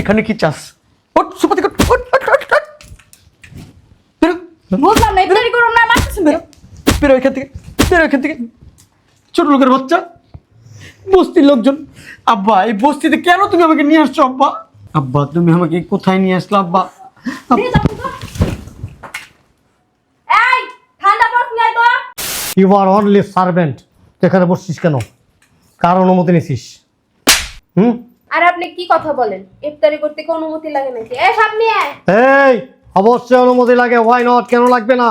এখানে কি চাস? ওঠ সোফা থেকে ওঠ, ওঠ, ওঠ। বেরো। বুঝলাম না ইফতারি করুন না মারতেছেন বেরো। বেরো এখান থেকে বেরো এখান থেকে। ছোট লোকের বাচ্চা বস্তির লোকজন। আব্বা এই বস্তিতে কেন তুমি আমাকে নিয়ে আসছো আব্বা? আব্বা তুমি আমাকে কোথায় নিয়ে আসলো আব্বা? ইউ আর অনলি সার্ভেন্ট এখানে বসছিস কেন? কার অনুমতি নিছিস? হুম? আর আপনি কি কথা বলেন? ইফতারি করতে কি অনুমতি লাগে নাকি? এ সামনে আয় এই অবশ্যই অনুমতি লাগে ওয়াই নট কেন লাগবে না?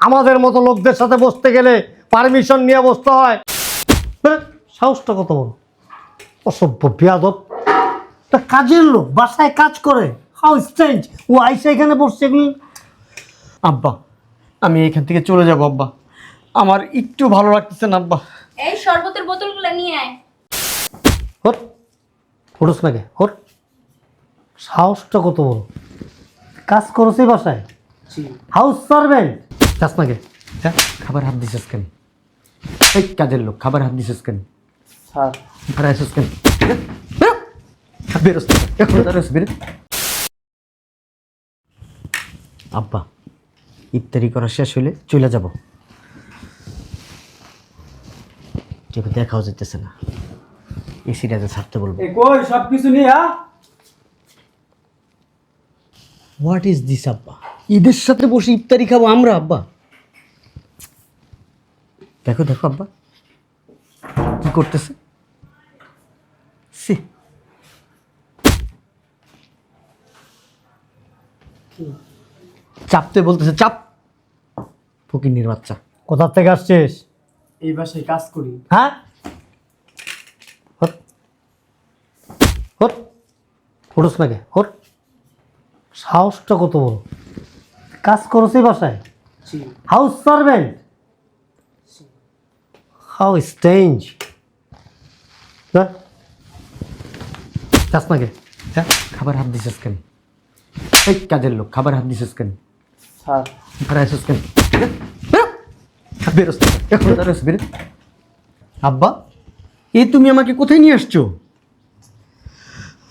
আমাদের মতো লোকদের সাথে বসতে গেলে পারমিশন নিয়ে বসতে হয়। সাহসটা কত বড়? অসভ্য বিয়াদব। তা কাজের লোক বাসায় কাজ করে। হাউ স্ট্রেঞ্জ ও আইসা এখানে বসছে এগুলি। আব্বা আমি এখান থেকে চলে যাব আব্বা। আমার একটু ভালো লাগতেছে না আব্বা। এই শরবতের বোতলগুলো নিয়ে আয়। হটস নাকি হট সাহসটা কত বড়। কাজ করছে বাসায়। হাউস সার্ভেন্ট কাজ নাকি হ্যাঁ খাবার হাত দিছিস কেন? এই কাজের লোক খাবার হাত দিছিস কেন? স্যার। ঘরে আসিস কেন? বেরোস এখন বেরোস বেরো। আব্বা ইফতারি করা শেষ হলে চলে যাব। কেউ দেখাও যেতেছে না। এসিটা যে ছাড়তে বলব। কই সব কিছু নিয়ে হ্যাঁ? হোয়াট ইজ দিস আব্বা? ঈদের সাথে বসে ইফতারি খাব আমরা আব্বা। দেখো দেখো আব্বা। কি করতেছে? সি চাপতে বলতেছে চাপ। ফকিন্নির বাচ্চা। কোথা থেকে আসছিস? এই বাসায় কাজ করি। হ্যাঁ? হট হটস নাকি হট সাহসটা কত বড়। কাজ করছে বাসায়? হাউস সার্ভেন্ট হাউ স্টেঞ্জ কাজ নাকি। হ্যাঁ খাবার হাত দিছিস কেন? এই কাজের লোক খাবার হাত দিছিস কেন? স্যার। ঘরে কেন? বেরোস এখন বেরোস বেরো। আব্বা এই তুমি আমাকে কোথায় নিয়ে আসছো?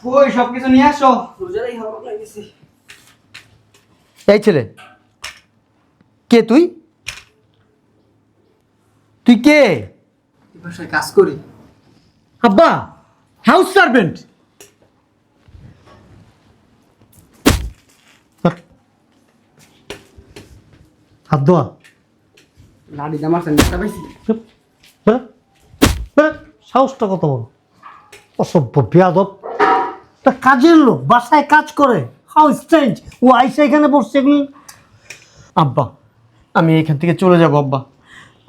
কই সব কিছু নিয়ে আসো। রোজারাই হাওয়া লাগেছে এই ছেলে। কে তুই? তুই কে? বাসায় কাজ করি। আব্বা হাউস সার্ভেন্ট হাত ধোয়া। লাড়ি দামার সেন্টারটা পাইছি। চুপ বেরো বেরো সাহসটা কত বড়। অসভ্য বিয়াদব। তা কাজের লোক বাসায় কাজ করে। হাউ স্ট্রেঞ্জ ও আইসা এখানে বসছে এগুলি। আব্বা আমি এখান থেকে চলে যাব আব্বা।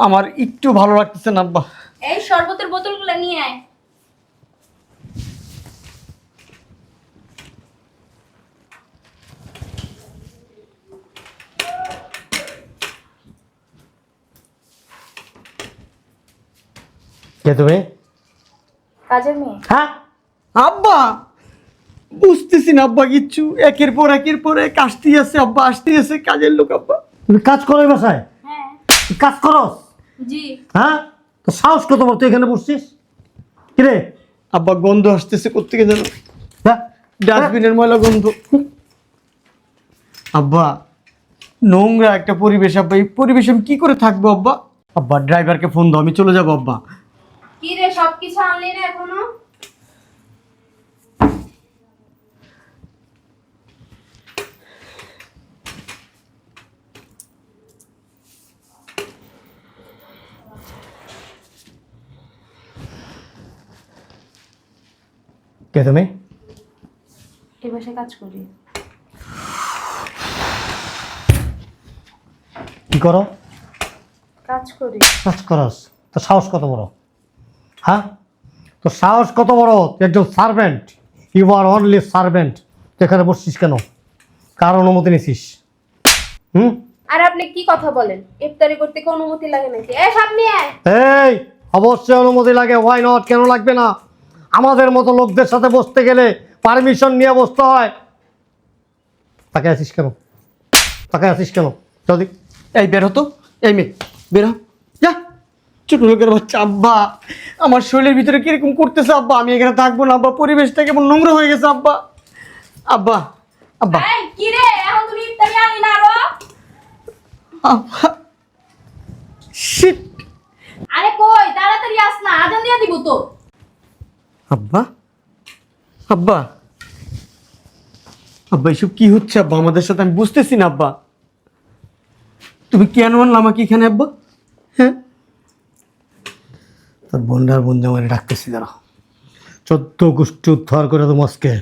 আমার একটু ভালো লাগতেছে না আব্বা। এই শরবতের বোতলগুলো নিয়ে আয়। কে তুমি? কাজের মেয়ে। হ্যাঁ? আব্বা! বুঝতেছি না আব্বা কিচ্ছু। একের পর একের পর এক আসতেই আছে আব্বা আসতেই আছে কাজের লোক আব্বা। তুমি কাজ করো এই বাসায়? হ্যাঁ। তুই কাজ করস? জি। হ্যাঁ? তো সাহস কত বড় তুই এখানে বসছিস? কিরে আব্বা গন্ধ আসতেছে কোথেকে যেন? হ্যাঁ? ডাস্টবিনের ময়লা গন্ধ। আব্বা নোংরা একটা পরিবেশ আব্বা। এই পরিবেশ আমি কি করে থাকব আব্বা? আব্বা ড্রাইভারকে ফোন দাও আমি চলে যাব আব্বা। কি রে সবকিছু আনলি না এখনও? কে তুমি? এই বাসায় কাজ করি। কি করো? কাজ করি। কাজ করস। তো সাহস কত বড়? হ্যাঁ? তো সাহস কত বড়? তুই একজন servant you are only servant তুই এখানে বসছিস কেন? কার অনুমতি নিছিস? হুম? আর আপনি কি কথা বলেন? ইফতারি করতে কি অনুমতি লাগে নাকি? এ সামনে আয় এই অবশ্যই অনুমতি লাগে। ওয়াই নট কেন লাগবে না? আমাদের মতো লোকদের সাথে বসতে গেলে পারমিশন নিয়ে বসতে হয়। তাকে আছিস কেন? তাকে আছিস কেন? যদি এই বের হতো এই মেয়ে বের হ। যা। ছোট লোকের বাচ্চা আব্বা। আমার শরীরের ভিতরে কীরকম করতেছে আব্বা? আমি এখানে থাকব না আব্বা। পরিবেশটা কেমন নোংরা হয়ে গেছে আব্বা। আব্বা আব্বা। এই কি রে? এখন তুমি ইফতারি আনি না আরও? আব্বা। শিট। আরে কই? তাড়াতাড়ি আস না আজান দিয়ে দিব তো। আব্বা? আব্বা? আব্বা এসব কি হচ্ছে আব্বা? আমাদের সাথে আমি বুঝতেছি না আব্বা। তুমি কেন আনলা আমাকে এখানে আব্বা? হ্যাঁ? তোর বোনটার বোন জামাই ডাকতেছি দাঁড়া। চোদ্দ গোষ্ঠী উদ্ধার করে তো আজকে।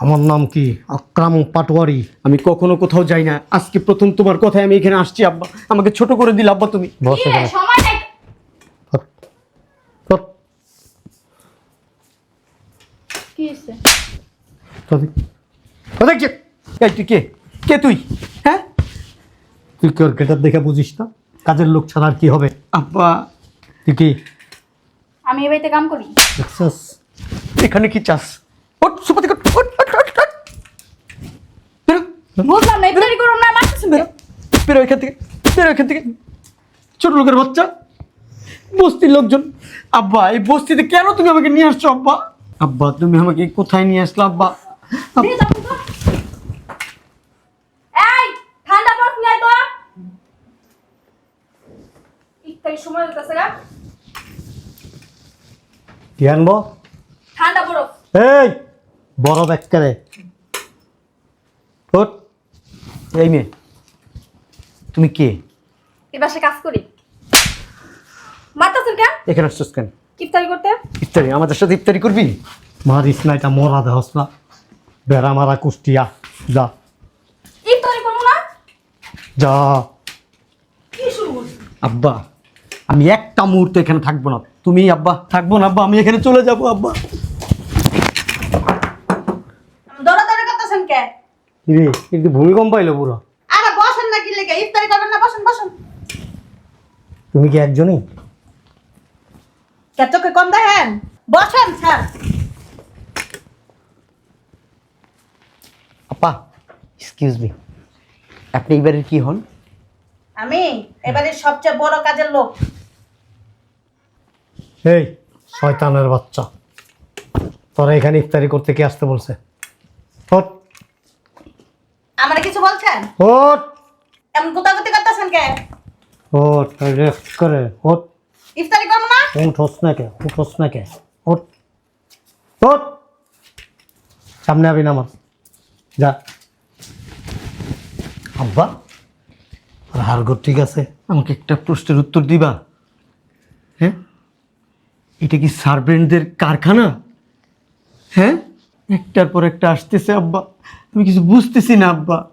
আমার নাম কি? আকরাম পাটোয়ারি। আমি কখনো কোথাও যাই না। আজকে প্রথম তোমার কথায় আমি এখানে আসছি আব্বা। আমাকে ছোট করে দিলে আব্বা তুমি। বসে কি এই তুই কে? কে তুই? হ্যাঁ? তুই কি ওর গেটার দেখে বুঝিস না? কাজের লোক ছাড়া আর কি হবে? আব্বা। তুই কি? আমি এই বাড়িতে কাম করি। দেখছস? এখানে কি চাস? ওট সুপাতি কট ওট ওট ওট ওট বেরো। বুঝলাম না ইফতারি করুম না মারতেছেন বেরো। বেরো এখান থেকে বেরো এখান থেকে। ছোট লোকের বাচ্চা বস্তির লোকজন। আব্বা এই বস্তিতে কেন তুমি আমাকে নিয়ে আসছো আব্বা? আব্বা তুমি আমাকে কোথায় নিয়ে আসলো আব্বা? এই ঠান্ডা বরফ নিয়ে তো। ইফতারি সময় হইতাছে গা। কি আনব? ঠান্ডা বরফ এই বড় ব্যাগকারে ওট এই মেয়ে তুমি কে? এই বাসায় কাজ করি। মারতেছেন কেন? এখানে আসছোস কেন? ইফতারি করতে? ইফতারি? আমাদের সাথে ইফতারি করবি? মারিস না এটা মরা দেহস না। বেড়া মারা কুষ্টিয়া। যা। ইফতারি করব না? যা। কি শুরু করছিস? আব্বা আমি একটা মুহূর্ত এখানে থাকব না। তুমি আব্বা থাকব না আব্বা আমি এখানে চলে যাব আব্বা। দৌড়াদৌড়ি করতেছেন কে? রে কিন্তু ভূমিকম্প পাইলো পুরো। আরে বসেন না কি লেগে? ইফতারি করবেন না? বসেন বসেন। তুমি কি একজনই? কে চোখে কম দেখেন? বসেন স্যার। আপা এক্সকিউজ মি আপনি এইবারের কি হন? আমি এবারে সবচেয়ে বড় কাজের লোক। এই শয়তানের বাচ্চা। তোরা এখানে ইফতারি করতে কি আসতে বলছে? ওট আমার কিছু বলছেন? ওট এমন গুতাগুতি করতেছেন কে? ওট রেস্ট করে ওট ইফতারি করব না? উঠোস না কে? উঠোস না কে? ওট সামনে আবি না আমার। যা। আব্বা, আর হাড়গোড় ঠিক আছে? আমাকে একটা প্রশ্নের উত্তর দিবা? হ্যাঁ? এটা কি সার্ভেন্টদের কারখানা? হ্যাঁ? একটার পর একটা আসতেছে, আব্বা। আমি কিছু বুঝতেছি না, আব্বা।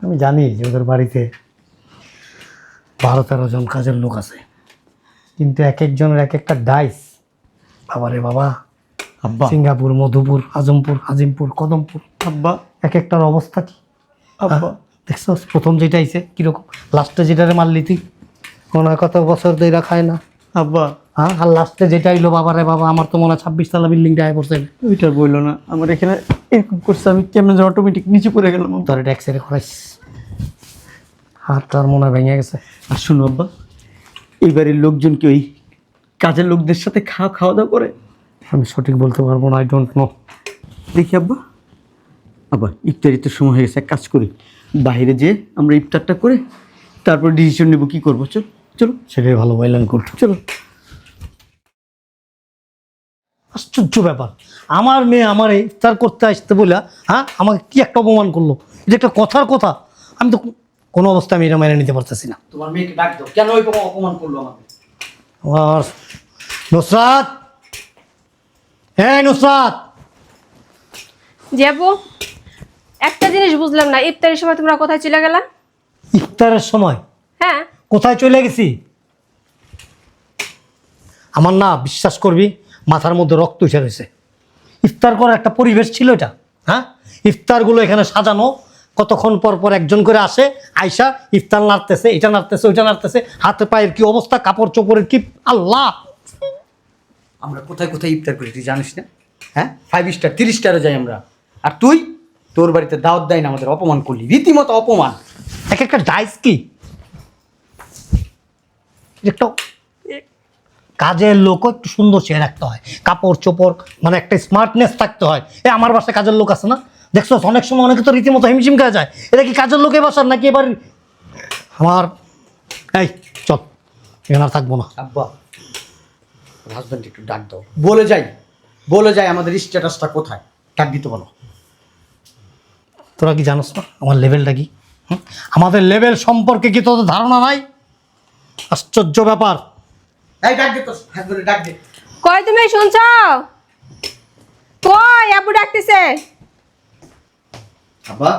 আমি জানি যে ওদের বাড়িতে বারো তেরো জন কাজের লোক আছে। কিন্তু এক একজনের এক একটা ডাইস বাবারে বাবা। আব্বা। সিঙ্গাপুর মধুপুর আজমপুর আজিমপুর কদমপুর। আব্বা। এক একটার অবস্থা কি? আব্বা। দেখছ প্রথম যেটা আইছে কীরকম? লাস্টে যেটারে মারলি তুই মনে হয় কত বছর ধরে খায় না। আব্বা। হ্যাঁ আর লাস্টে যেটা আইলো বাবারে বাবা আমার তো মনে হয় ছাব্বিশ তলা বিল্ডিংটা আয় পড়ছে ওইটা বলল না। আমার এখানে এরকম করছে আমি কেমন যেন অটোমেটিক নিচে পড়ে গেলাম। তোর এটা এক্সরে করাইস। হাতটার মনে হয় ভেঙে গেছে। আর শুনো আব্বা। এইবারের লোকজন কি ওই কাজের লোকদের সাথে খাওয়া খাওয়া দাওয়া করে? আমি সঠিক বলতে পারব না আই ডোন্ট নো দেখি আব্বা। আব্বা ইফতারির তো সময় হয়ে গেছে এক কাজ করি। বাইরে যেয়ে আমরা ইফতারটা করে তারপর ডিসিশন নেব কী করব। চল চলো। সেটাই ভালো ওয়েল গুড চলো। আশ্চর্য ব্যাপার। আমার মেয়ে আমার ইফতার করতে আসতে বলে হ্যাঁ আমাকে কি একটা অপমান করল? এটা একটা কথার কথা। আমি তো কোনো অবস্থায় আমি এটা মেনে নিতে পারতেছি না। তোমার মেয়েকে ডাক দাও। কেন ওই অপমান করল আমাকে? আর নুসরাত। হ্যাঁ নুসরাত। যাব একটা জিনিস বুঝলাম না ইফতারের সময় তোমরা কোথায় চলে গেলা? ইফতারের সময়? হ্যাঁ। কোথায় চলে গেছি? আমার না বিশ্বাস করবি মাথার মধ্যে রক্ত উঠে রয়েছে ইফতার করার একটা পরিবেশ ছিল এটা হ্যাঁ? ইফতারগুলো এখানে সাজানো কতক্ষণ পর পর একজন করে আসে আয়সা ইফতার নাড়তেছে এটা নাড়তেছে ওইটা নাড়তেছে হাতে পায়ের কি অবস্থা কাপড় চোপড়ের কি আল্লাহ। আমরা কোথায় কোথায় ইফতার করি তুই জানিস না? হ্যাঁ? ফাইভ স্টার তিরিশ স্টারে যাই আমরা। আর তুই? তোর বাড়িতে দাওয়াত দেয় না আমাদের অপমান করলি। রীতিমতো অপমান। এক একটা ডাইস কি? একটা কাজের লোকও একটু সুন্দর চেয়ে রাখতে হয়। কাপড় চোপড় মানে একটা স্মার্টনেস থাকতে হয়। এ আমার বাসায় কাজের লোক আছে না? দেখছ অনেক সময় অনেকে তো রীতিমতো হিমশিম খাওয়া যায়। এটা কি কাজের লোকে বাসার নাকি এবার আমার এই চল এখানে আর থাকব না। আব্বা হাজব্যান্ড একটু ডাক দাও। বলে যাই বলে যাই আমাদের স্ট্যাটাসটা কোথায়। ডাক দিতে বলো। তোরা কি জানোস না আমার লেভেলটা কি? হুম? আমাদের লেভেল সম্পর্কে কি তোদের ধারণা নাই? আশ্চর্য ব্যাপার। এই ডাক দে তো হাজব্যান্ড ডাক দে। কই তুমি শুনছ? কই আব্বু ডাকতেছে? আব্বা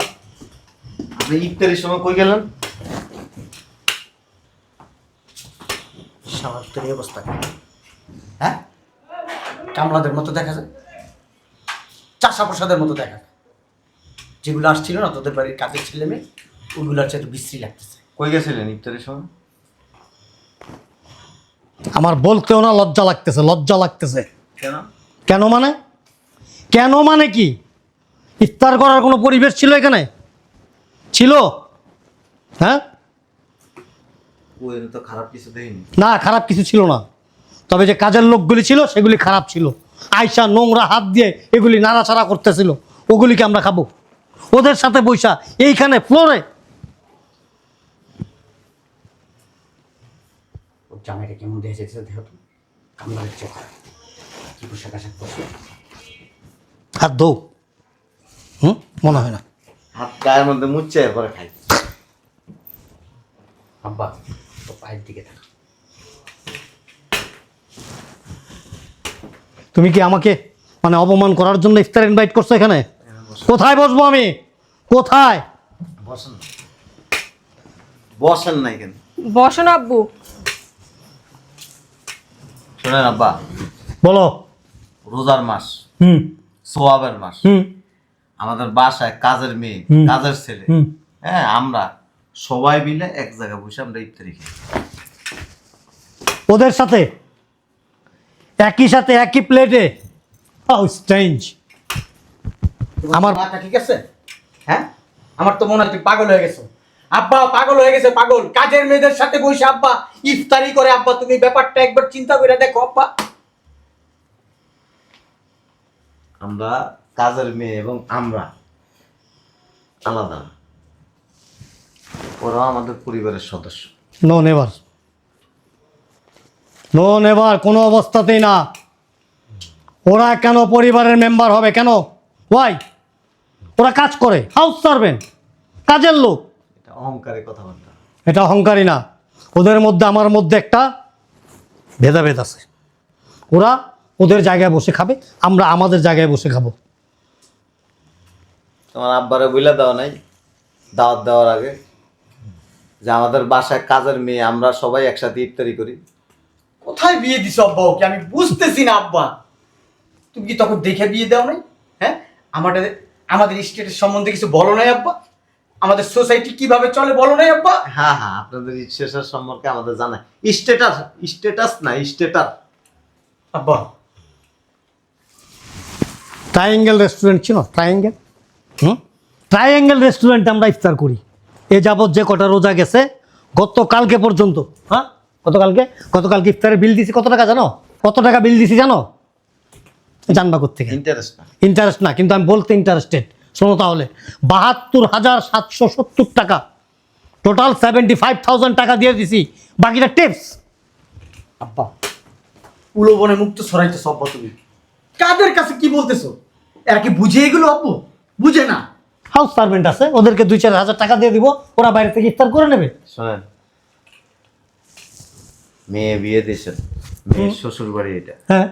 আপনি ইফতারির সময় কই গেলেন? তোর অবস্থা। হ্যাঁ? কামলাদের মতো দেখা যায়। চাষা প্রসাদের মতো দেখা যায়। যেগুলো আসছিল না তোদের বাড়ির কাজের ছেলে মেয়ে ওইগুলোর চাইতে বিশ্রী লাগতেছে। কই গেছিলেন ইফতারির সময়? আমার বলতেও না লজ্জা লাগতেছে লজ্জা লাগতেছে। কেন? কেন মানে? কেন মানে কি? ইফতার করার কোনো পরিবেশ ছিল এখানে? ছিল? হ্যাঁ? খারাপ কিছু না খারাপ কিছু ছিল না। তবে যে কাজের লোকগুলি ছিল সেগুলি খারাপ ছিল। আয়সা নোংরা হাত দিয়ে এগুলি নাড়াচাড়া করতেছিল। ওগুলিকে আমরা খাব। ওদের সাথে বৈশা এইখানে ফ্লোরে। ওর জামাইটা কেমন দেখে যেতে দেখো চোখ কি পোশাক আশাক হাত ধো। হুম? মনে হয় না। হাত গায়ের মধ্যে মুচ্ছে এরপরে খাই। আব্বা তো পায়ের দিকে থাক তুমি কি আমাকে মানে অপমান করার জন্য ইফতার ইনভাইট করছ এখানে? কোথায় বসবো আমি? কোথায়? বসেন না। বসেন নাই কেন বসো না আব্বু। শোনেন আব্বা বলো। রোজার মাস হুম। সোয়াবের মাস। হুম। আমাদের বাসায় কাজের মেয়ে কাজের ছেলে। হ্যাঁ আমরা সবাই মিলে এক জায়গায় বসে আমরা ইফতারি খাই। ওদের সাথে? একই সাথে একই প্লেটে স্ট্রেঞ্জ আমার মাথা ঠিক আছে? হ্যাঁ? আমার তো মনে হয় তুই পাগল হয়ে গেছো। আব্বা পাগল হয়ে গেছে পাগল। কাজের মেয়েদের সাথে বসে আব্বা ইফতারি করে আব্বা তুমি ব্যাপারটা একবার চিন্তা করে দেখো আব্বা। আমরা কাজের মেয়ে এবং আমরা আলাদা। ওরাও আমাদের পরিবারের সদস্য। No never. নো নেভার কোনো অবস্থাতেই না। ওরা কেন পরিবারের মেম্বার হবে কেন? ওয়াই ওরা কাজ করে হাউস সার্ভেন্ট কাজের লোক। এটা অহংকারের কথাবার্তা। এটা অহংকারী না। ওদের মধ্যে আমার মধ্যে একটা ভেদাভেদ আছে। ওরা ওদের জায়গায় বসে খাবে আমরা আমাদের জায়গায় বসে খাব। তোমার আব্বারে বইলা দেওয়া নাই দাওয়াত দেওয়ার আগে। যে আমাদের বাসায় কাজের মেয়ে আমরা সবাই একসাথে ইফতারি করি। কোথায় বিয়ে দিছো আব্বা ওকে? আমি বুঝতেছি না আব্বা। তুমি কি তখন দেখে বিয়ে দাও নাই? হ্যাঁ? আমাদের আমাদের স্টেটের সম্বন্ধে কিছু বলো নাই আব্বা? আমাদের সোসাইটি কীভাবে চলে বলো নাই আব্বা? হ্যাঁ হ্যাঁ আপনাদের স্টেটাস সম্পর্কে আমাদের জানা। স্টেটাস স্টেটাস না স্টেটাস। আব্বা। ট্রায়াঙ্গেল রেস্টুরেন্ট ছিল ট্রায়াঙ্গেল ট্রায়াঙ্গেল রেস্টুরেন্টে আমরা ইফতার করি। এ যাবৎ যে কটা রোজা গেছে গতকালকে পর্যন্ত হ্যাঁ? গতকালকে? গতকালকে ইফতারের বিল দিছি কত টাকা জানো? কত টাকা বিল দিছি জানো? জানবা কোথেকে ইন্টারেস্ট না। ইন্টারেস্ট না কিন্তু আমি বলতে ইন্টারেস্টেড শোনো তাহলে বাহাত্তর হাজার সাতশো সত্তর টাকা। টোটাল সেভেন্টি ফাইভ থাউজেন্ড টাকা দিয়ে দিছি। বাকিটা টিপস আব্বা উলোবনে মুক্ত সরাইতেছ সব তুমি। কাদের কাছে কি বলতেছো? এরা কি বুঝে এগুলো আব্বু? বুঝে না। হাউস সার্ভেন্ট আছে ওদেরকে দুই চার হাজার টাকা দিয়ে দিব ওরা বাইরে থেকে ইফতার করে নেবে। শোনেন মেয়ে বিয়ে দিয়েছেন মেয়ের শ্বশুর বাড়ি এটা। হ্যাঁ।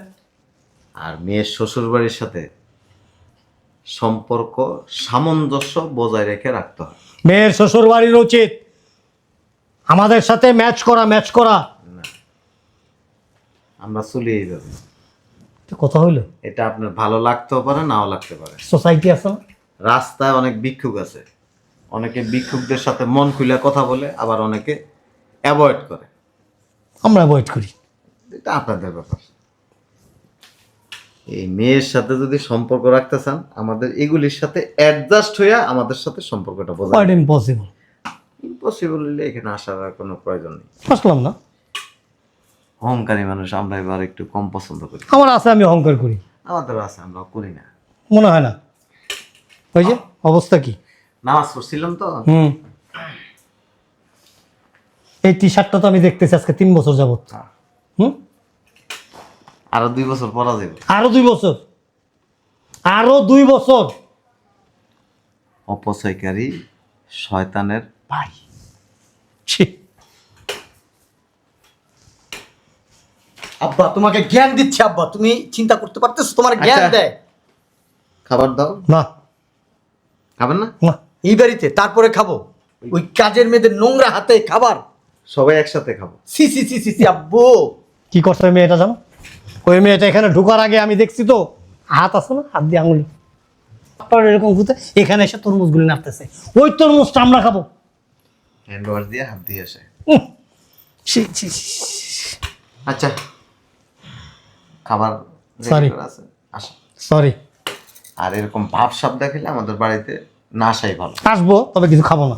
আর মেয়ের শ্বশুর বাড়ির সাথে সম্পর্ক সামঞ্জস্য বজায় রেখে রাখতে হয়। মেয়ের শ্বশুর বাড়ির উচিত। আমাদের সাথে ম্যাচ করা ম্যাচ করা। আমরা চলি এইভাবে তো কথা হইল। এটা আপনার ভালো লাগতেও পারে নাও লাগতে পারে। সোসাইটি আছে না? রাস্তায় অনেক ভিক্ষুক আছে। অনেকে ভিক্ষুকদের সাথে মন খুলে কথা বলে আবার অনেকে অ্যাভয়েড করে। আমরা অ্যাভয়েড করি। এটা আপনাদের ব্যাপার। এই মেয়ের সাথে যদি সম্পর্ক রাখতে চান আমাদের এগুলির সাথে অ্যাডজাস্ট হইয়া আমাদের সাথে সম্পর্কটা বোঝা কোয়াইট ইম্পসিবল ইম্পসিবল হলে এখানে আসার আর কোনো প্রয়োজন নেই। আসলাম না। অহংকারী মানুষ আমরা এবার একটু কম পছন্দ করি। আমার আছে আমি অহংকার করি। আমাদেরও আছে আমরা করি না। মনে হয় না। ওই যে অবস্থা কি? নামাজ পড়ছিলাম তো। হুম। এই টি শার্টটা তো আমি দেখতেছি আজকে তিন বছর যাবত। হুম? আরও দুই বছর পরা যাবে। আরও দুই বছর? আরও দুই বছর? অপচয়কারী শয়তানের ভাই। ছি। আব্বা তোমাকে জ্ঞান দিচ্ছে আব্বা। তুমি চিন্তা করতে পারতেছো তোমার জ্ঞান আচ্ছা। দেয়। খাবার দাও। না। খাবেন না? না। এই বাড়িতে তারপরে খাব। ওই কাজের মেয়েদের নোংরা হাতে খাবার। সবাই একসাথে খাব। সি সি সি সি সি আব্বু। কি করছে ওই মেয়েটা জানো? ওই মেয়েটা এখানে ঢোকার আগে আমি দেখছি তো হাত আছে না? হাত দিয়ে আঙুল। আপনার এরকম ঘুরতে এখানে এসে তরমুজগুলি নাড়তেছে। ওই তরমুজটা আমরা খাব। হ্যান্ড ওয়াশ দিয়ে হাত দিয়ে আসে। উহ, ছি, ছি, ছি। আচ্ছা। খাবার ready Sorry. করা আছে। আসো সরি আর এরকম ভাব সাপ দেখালে আমাদের বাড়িতে না আসাই ভালো। আসব তবে কিছু খাব না।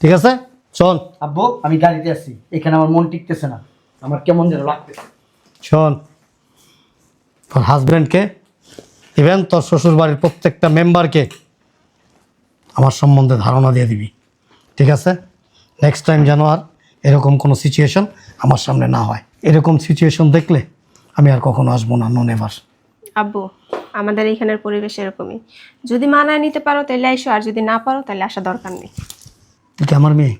ঠিক আছে? চল। আব্বু আমি গাড়িতে আছি। এখানে আমার মন টিকতেছে না। আমার কেমন যেন লাগতেছে। শোন তোর হাজব্যান্ডকে ইভেন তোর শ্বশুর বাড়ির প্রত্যেকটা মেম্বারকে আমার সম্বন্ধে ধারণা দিয়ে দিবি। ঠিক আছে? নেক্সট টাইম যেন আর এরকম কোনো সিচুয়েশন আমার সামনে না হয়। এরকম সিচুয়েশন দেখলে আমি আর কখনো আসব না নো নেভার আব্বু। আমাদের এইখানের পরিবেশ এরকমই। যদি মানায় নিতে পারো তাহলে আইসো আর যদি না পারো তাহলে আসা দরকার নেই। তুই কি আমার মেয়ে?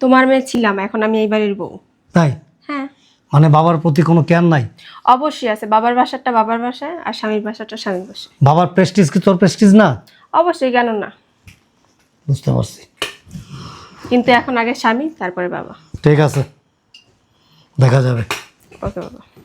তোমার মেয়ে ছিলাম এখন আমি এই বাড়ির বউ। তাই? হ্যাঁ। মানে বাবার প্রতি কোনো কেয়ার নাই? অবশ্যই আছে বাবার বাসাটা বাবার বাসায় আর স্বামীর বাসাটা স্বামীর বাসায়। বাবার প্রেস্টিজ কি তোর প্রেস্টিজ না? অবশ্যই কেন না? বুঝতে পারছি। কিন্তু এখন আগে স্বামী তারপরে বাবা। ঠিক আছে। দেখা যাবে। ওকে বাবা।